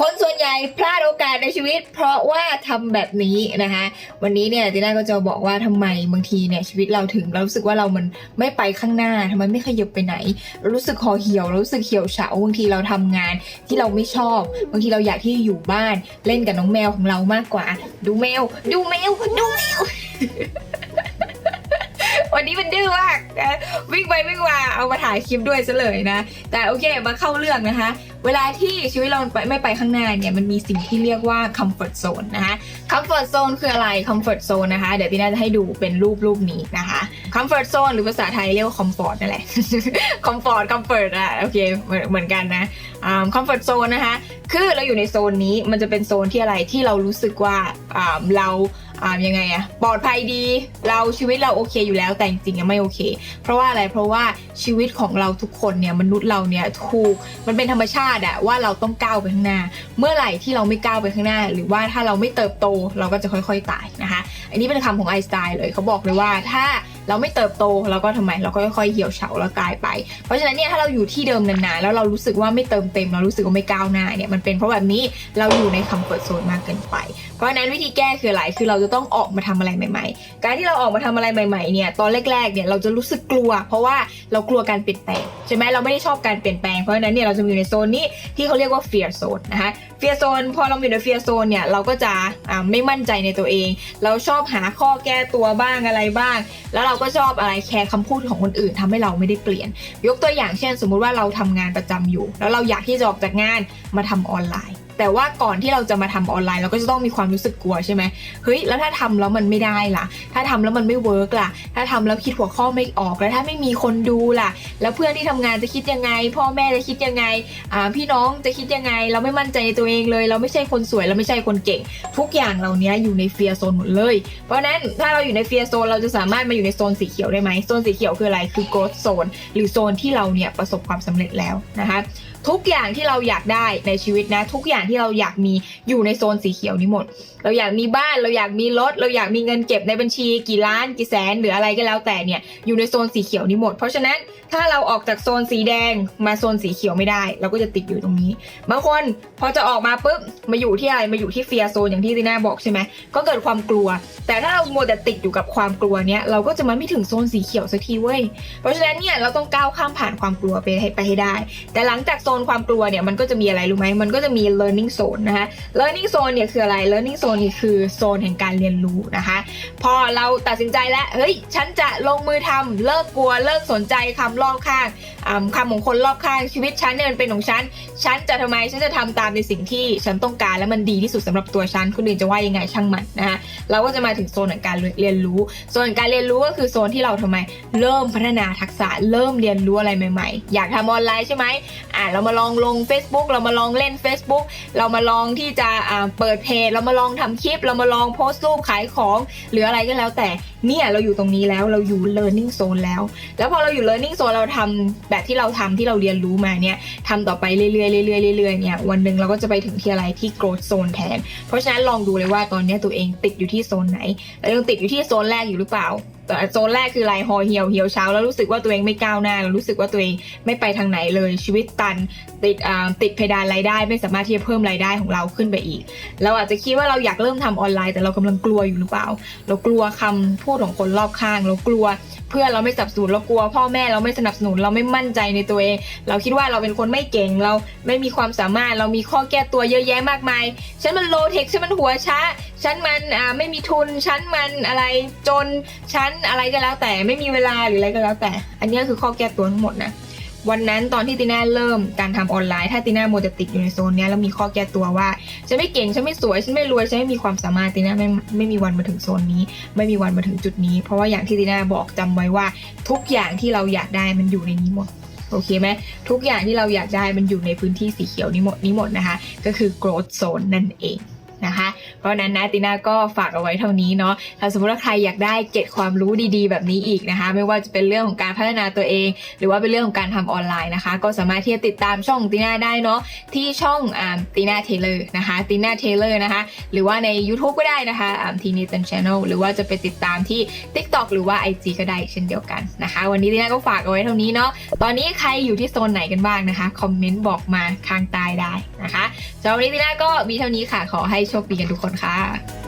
คนส่วนใหญ่พลาดโอกาสในชีวิต เพราะว่าทำแบบนี้นะคะ วันนี้เนี่ยตีน่าก็จะบอกว่าทำไมบางทีเนี่ยชีวิตเราถึงเรารู้สึกว่าเรามันไม่ไปข้างหน้าทำไมไม่ขยับไปไหนร,รู้สึกคอเหี่ยว รู้สึกเหี่ยวเฉาบางทีเราทำงานที่เราไม่ชอบ บางทีเราอยากที่อยู่บ้านเล่นกับน้องแมวของเรามากกว่า ดูแมว ดูแมวดูแมว วันนี้มันดื้อมากนะวิ่งไปวิ่งมาเอามาถ่ายคลิปด้วยซะเลยนะ แต่โอเคมาเข้าเรื่องนะคะ เวลาที่ชีวิตเราไปไม่ไปข้างหน้าเนี่ยมันมีสิ่งที่เรียกว่า comfort zone นะคะ comfort zone คืออะไร comfort zone นะคะ เดี๋ยวพี่น่าจะให้ดูเป็นรูปรูปนี้นะคะ comfort zone หรือภาษาไทยเรียกว่า comfort นั่นแหละ comfort comfort อะโอเคเหมือนเหมือนกันนะอ่า comfort zone นะคะ คือเราอยู่ในโซนนี้มันจะเป็นโซนที่อะไรที่เรารู้สึกว่าอ่าเราอ่ายังไงอะปลอดภัยดีเราชีวิตเราโอเคอยู่แล้วแต่จริงๆยังไม่โอเค เพราะว่าอะไรเพราะว่าชีวิตของเราทุกคนเนี่ยมนุษย์เราเนี่ยถูกมันเป็นธรรมชาติอะว่าเราต้องก้าวไปข้างหน้า เมื่อไหร่ที่เราไม่ก้าวไปข้างหน้า หรือว่าถ้าเราไม่เติบโตเราก็จะค่อยๆตายนะคะ อันนี้เป็นคำของไอน์สไตน์เลยเขาบอกเลยว่าถ้า เราไม่เติบโตเราก็ทำไมเราก็ค่อยๆเหี่ยวเฉาแล้วตายไป เพราะฉะนั้นเนี่ยถ้าเราอยู่ที่เดิมนานๆแล้วเรารู้สึกว่าไม่เติมเต็มเรารู้สึกว่าไม่ก้าวหน้าเนี่ยมันเป็นเพราะแบบนี้เราอยู่ในคำเปิดโซนมากเกินไป เพราะฉะนั้นวิธีแก้คืออะไรคือเราจะต้องออกมาทำอะไรใหม่ ๆ การที่เราออกมาทำอะไรใหม่ๆเนี่ยตอนแรกๆเนี่ยเราจะรู้สึกกลัว เพราะว่าเรากลัวการเปลี่ยนแปลงใช่ไหมเราไม่ได้ชอบการเปลี่ยนแปลงเพราะฉะนั้นเนี่ยเราจะอยู่ในโซนนี้ที่เขาเรียกว่า fear zone นะคะ เฟียโซนพอเราอยู่ในเฟียโซนเนี่ยเราก็จะไม่มั่นใจในตัวเอง เราชอบหาข้อแก้ตัวบ้างอะไรบ้าง แล้วเราก็ชอบอะไรแคร์คำพูดของคนอื่นทำให้เราไม่ได้เปลี่ยน ยกตัวอย่างเช่น สมมุติว่าเราทำงานประจำอยู่ แล้วเราอยากที่จะออกจากงานมาทำออนไลน์ แต่ว่าก่อนที่เราจะมาทำออนไลน์เราก็จะต้องมีความรู้สึกกลัวใช่ไหมเฮ้ยแล้วถ้าทำแล้วมันไม่ได้ล่ะ ถ้าทำแล้วมันไม่เวิร์กล่ะ ถ้าทำแล้วคิดหัวข้อไม่ออกแล้วถ้าไม่มีคนดูล่ะ แล้วเพื่อนที่ทำงานจะคิดยังไง พ่อแม่จะคิดยังไงพี่น้องจะคิดยังไง เราไม่มั่นใจในตัวเองเลย เราไม่ใช่คนสวยเราไม่ใช่คนเก่ง ทุกอย่างเหล่านี้อยู่ในเฟียร์โซนหมดเลย เพราะนั้นถ้าเราอยู่ในเฟียร์โซนเราจะสามารถมาอยู่ในโซนสีเขียวได้ไหมโซนสีเขียวคืออะไรคือ growth zone หรือโซนที่เราเนี่ยประสบความสำเร็จแล้วนะคะทุกอย่างที่เราอยากได้ในชีวิตนะ ทุกอย่างที่เราอยากมีอยู่ในโซนสีเขียวนี้หมด เราอยากมีบ้านเราอยากมีรถ เราอยากมีเงินเก็บในบัญชี กี่ล้านกี่แสนหรืออะไรก็แล้วแต่เนี่ยอยู่ในโซนสีเขียวนี้หมด เพราะฉะนั้น ถ้าเราออกจากโซนสีแดงมาโซนสีเขียวไม่ได้ เราก็จะติดอยู่ตรงนี้ บางคนพอจะออกมาปุ๊บมาอยู่ที่อะไรมาอยู่ที่เฟียโซนอย่างที่ตีน่าบอกใช่ไหมก็เกิดความกลัว แต่ถ้าเราโมวแต่ติดอยู่กับความกลัวเนี้ยเราก็จะมาไม่ถึงโซนสีเขียวสักทีเว้ยเพราะฉะนั้นเนี่ยเราต้องก้าวข้ามผ่านความกลัวไปให้ไปให้ได้ แต่หลังจากโซนความกลัวเนี่ยมันก็จะมีอะไรรู้ไหมมันก็จะมี learning zone นะคะ learning zone เนี่ยคืออะไร learning zone นี่คือโซนแห่งการเรียนรู้นะคะ พอเราตัดสินใจแล้วเฮ้ยฉันจะลงมือทำเลิกกลัวเลิกสนใจคำรอบข้างอ่าคำของคนรอบข้างชีวิตฉันเนี่ยมันเป็นของฉัน ฉันจะทำไมฉันจะทำตามในสิ่งที่ฉันต้องการและมันดีที่สุดสำหรับตัวฉันคนอื่นจะว่ายังไงช่างมันนะคะเราก็จะมาถึงโซนแห่งการเรียนรู้โซนการเรียนรู้ก็คือโซนที่เราทำไมเริ่มพัฒนาทักษะเริ่มเรียนรู้อะไรใหม่ ๆ อยากทำออนไลน์ใช่ไหมอ่าเรามาลองลง Facebook เรามาลองเล่น Facebook เรามาลองที่จะเปิดเพจเรามาลองทำคลิป เรามาลองโพสต์รูปขายของ หรืออะไรก็แล้วแต่เนี่ยเราอยู่ตรงนี้แล้วเราอยู่ learning zone แล้ว แล้วพอเราอยู่ learning zone เราทำแบบที่เราทำที่เราเรียนรู้มาเนี่ยทำต่อไปเรื่อยๆเรื่อยๆเรื่อยๆเนี่ยวันหนึ่งเราก็จะไปถึงที่อะไรที่ growth zone แทน เพราะฉะนั้นลองดูเลยว่าตอนนี้ตัวเองติดอยู่ที่โซนไหนแล้วยังติดอยู่ที่โซนแรกอยู่หรือเปล่าโซนแรกคืออะไรหอเหี่ยวเหี่ยวเช้าแล้วรู้สึกว่าตัวเองไม่ก้าวหน้าแล้วรู้สึกว่าตัวเองไม่ไปทางไหนเลยชีวิตตันติดอ่าติดเพดานรายได้ ไม่สามารถที่จะเพิ่มรายได้ของเราขึ้นไปอีก เราอาจจะคิดว่าเราอยากเริ่มทำออนไลน์ แต่เรากำลังกลัวอยู่หรือเปล่า เรากลัวคำพูดของคนรอบข้าง เรากลัว เพื่อนเราไม่สนับสนุนเรากลัว พ่อแม่เราไม่สนับสนุนเราไม่มั่นใจในตัวเอง เราคิดว่าเราเป็นคนไม่เก่งเราไม่มีความสามารถเรามีข้อแก้ตัวเยอะแยะมากมายฉันมันโลเทคฉันมันหัวช้าฉันมันอ่าไม่มีทุนฉันมันอะไรจนฉันอะไรก็แล้วแต่ไม่มีเวลาหรืออะไรก็แล้วแต่ อันนี้คือข้อแก้ตัวทั้งหมดนะ วันนั้นตอนที่ตีน่าเริ่มการทำออนไลน์ ถ้าตีน่าโมจะติดอยู่ในโซนนี้แล้วมีข้อแก้ตัวว่าฉันไม่เก่งฉันไม่สวยฉันไม่รวยฉันไม่มีความสามารถตีน่าไม่ไม่มีวันมาถึงโซนนี้ ไม่มีวันมาถึงจุดนี้ เพราะว่าอย่างที่ตีน่าบอกจำไว้ว่า ทุกอย่างที่เราอยากได้มันอยู่ในนี้หมดโอเคไหมทุกอย่างที่เราอยากได้มันอยู่ในพื้นที่สีเขียวนี้หมดนี้หมดนะคะ ก็คือ growth zone นั่นเองนะคะ เพราะนั้นนะติน่าก็ฝากเอาไว้เท่านี้เนาะถ้าสมมติว่าใครอยากได้เก็ตความรู้ดีๆ แบบนี้อีกนะคะ ไม่ว่าจะเป็นเรื่องของการพัฒนาตัวเอง หรือว่าเป็นเรื่องของการทำออนไลน์นะคะ ก็สามารถที่จะติดตามช่องติน่าได้เนาะที่ช่องอ่าติน่าเทเลอร์นะคะติน่าเทเลอร์นะคะหรือว่าใน YouTube ก็ได้นะคะทีนิตันช n น e l หรือว่าจะไปติดตามที่ TikTok หรือว่า IG ก็ได้เช่นเดียวกันนะคะ วันนี้ติน่าก็ฝากเอาไว้เท่านี้เนาะตอนนี้ใครอยู่ที่โซนไหนกันบ้างนะคะคอมเมนต์บอกมาข้างใต้ได้นะคะ สำหรับวันนี้ติน่าก็มีเท่านี้ค่ะ ขอให้โชคดีกันทุกคนค่ะ